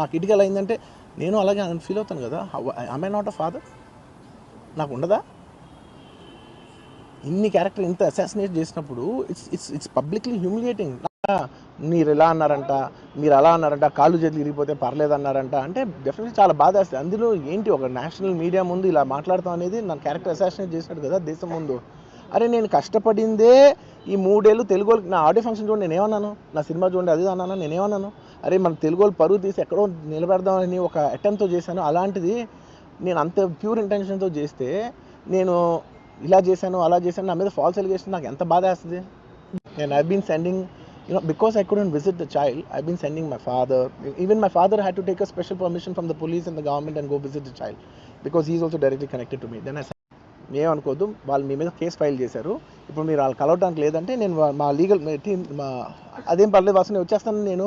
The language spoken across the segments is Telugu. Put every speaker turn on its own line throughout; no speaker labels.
నాకు ఇటుకలు అయిందంటే నేను అలాగే ఫీల్ అవుతాను కదా. ఐ నాట్ అ ఫాదర్ నాకు ఉండదా? ఇన్ని క్యారెక్టర్ ఇంత అసాసినేట్ చేసినప్పుడు it's it's it's publicly humiliating మీరు ఇలా అన్నారంట మీరు అలా అన్నారంట కాళ్ళు చేతులు ఇరిగిపోతే పర్లేదు అన్నారంట. అంటే డెఫినెట్లీ చాలా బాధ వేస్తుంది. అందులో ఏంటి ఒక నేషనల్ మీడియా ముందు ఇలా మాట్లాడతాం అనేది నా క్యారెక్టర్ అసాసినేట్ చేసినట్టు కదా దేశం ముందు. అరే నేను కష్టపడిందే ఈ మూడేళ్ళు తెలుగు వాళ్ళకి నా ఆడియో ఫంక్షన్ చూడండి నేనేమన్నాను? నా సినిమా చూడండి అది అన్నాను? నేనేమన్నాను? అరే మన తెలుగు వాళ్ళు పరువు తీసి ఎక్కడో నిలబెడదామని ఒక అటెంప్ట్తో చేశాను. అలాంటిది నేను అంత ప్యూర్ ఇంటెన్షన్తో చేస్తే నేను ఇలా చేశాను అలా చేశాను నా మీద ఫాల్స్ ఎలిగేషన్ నాకు ఎంత బాధ వేస్తుంది? నేను I been sending you know because I couldn't visit the child I been sending my father even my father had to take a special permission from the police and the government and go visit the child because is also directly connected to me then I ఏమనుకోద్దు వాళ్ళు మీ మీద కేసు ఫైల్ చేశారు. ఇప్పుడు మీరు వాళ్ళు కలవడానికి లేదంటే నేను మా లీగల్ టీమ్ మా అదేం పర్లేదు వాసు వచ్చేస్తాను నేను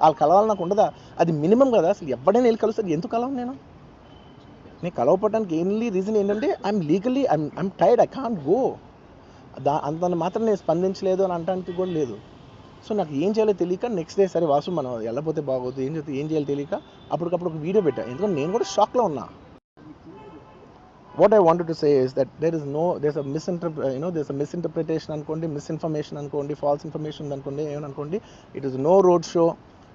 వాళ్ళు కలవాలి నాకు ఉండదా? అది మినిమం కదా అసలు ఎవడైనా వెళ్ళి కలుస్తారు. ఎందుకు కలవను నేను? నేను కలవపడడానికి ఎన్లీ రీజన్ ఏంటంటే I'm legally I'm I'm tired I can't go దా అంత మాత్రం నేను స్పందించలేదు అని అనడానికి కూడా లేదు. సో నాకు ఏం చేయాలో తెలియక నెక్స్ట్ డే సరే వాసు మనం వెళ్ళపోతే బాగోదు ఏం చేస్తే ఏం చేయాలో తెలియక అప్పటికప్పుడు ఒక వీడియో పెట్టా. ఎందుకంటే నేను కూడా షాక్లో ఉన్నా. What I wanted to say is that there is no there's a మిస్ఇంటర్ప్ర you know there's a misinterpretation అనుకోండి మిస్ఇన్ఫర్మేషన్ అనుకోండి ఫాల్స్ ఇన్ఫర్మేషన్ అనుకోండి ఏమనుకోండి it is no road show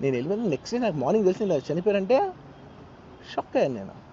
నేను వెళ్ళిపోయిన నెక్స్ట్ డే నాకు మార్నింగ్ తెలిసి ఇలా చనిపోయారంటే? షాక్ అయ్యాను నేను.